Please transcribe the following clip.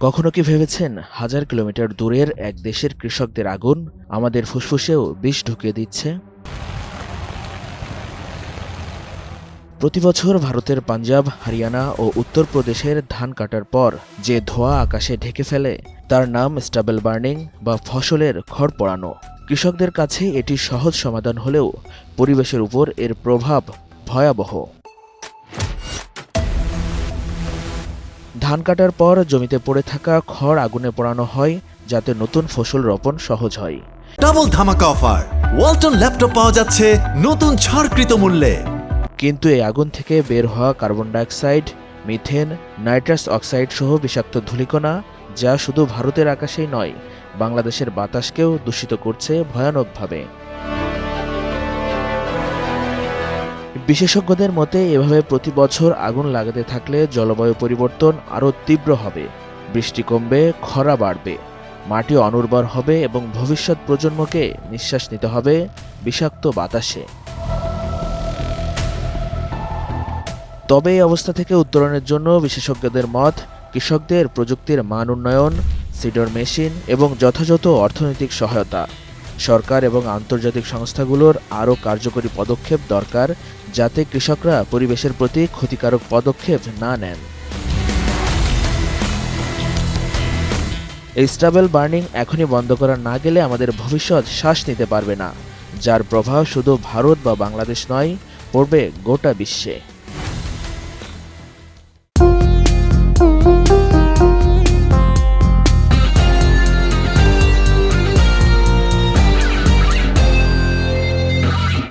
কখনো কি ভেবেছেন হাজার কিলোমিটার দূরের এক দেশের কৃষকদের আগুন আমাদের ফুসফুসেও বিষ ঢুকিয়ে দিচ্ছে? প্রতি বছর ভারতের পাঞ্জাব, হরিয়ানা ও উত্তরপ্রদেশের ধান কাটার পর যে ধোঁয়া আকাশে ঢেকে ফেলে, তার নাম স্টাবেল বার্নিং বা ফসলের খড় পড়ানো। কৃষকদের কাছে এটি সহজ সমাধান হলেও পরিবেশের উপর এর প্রভাব ভয়াবহ। ধান কাটার পর জমিতে পড়ে থাকা খড় আগুনে পোড়ানো হয় যাতে নতুন ফসল রোপণ সহজ হয়। ডাবল ধামাকা অফার ওয়ালটন ল্যাপটপ পাওয়া যাচ্ছে নতুন ছাড়কৃত মূল্যে। কিন্তু এই আগুন থেকে বের হওয়া carbon dioxide methane nitrous oxide সহ বিষাক্ত ধূলিকণা যা শুধু ভারতের আকাশেই নয় বাংলাদেশের বাতাসকেও দূষিত করছে ভয়ানকভাবে। বিশেষজ্ঞদের মতে, এভাবে প্রতি বছর আগুন লাগাতে থাকলে জলবায়ু পরিবর্তন আরও তীব্র হবে। বৃষ্টি কমবে, খরা বাড়বে। মাটি অনুর্বর হবে এবং ভবিষ্যৎ প্রজন্মকে নিঃশ্বাস নিতে হবে বিষাক্ত বাতাসে। তবে এই অবস্থা থেকে উত্তরণের জন্য বিশেষজ্ঞদের মত, কৃষকদের প্রযুক্তির মান উন্নয়ন, সিডর মেশিন এবং যথাযথ অর্থনৈতিক সহায়তা। সরকার এবং আন্তর্জাতিক সংস্থাগুলোর আরও কার্যকরী পদক্ষেপ দরকার যাতে কৃষকরা পরিবেশের প্রতি ক্ষতিকারক পদক্ষেপ না নেন। এই বার্নিং এখনই বন্ধ করা না গেলে আমাদের ভবিষ্যৎ শ্বাস নিতে পারবে না, যার প্রভাব শুধু ভারত বা বাংলাদেশ নয়, পড়বে গোটা বিশ্বে।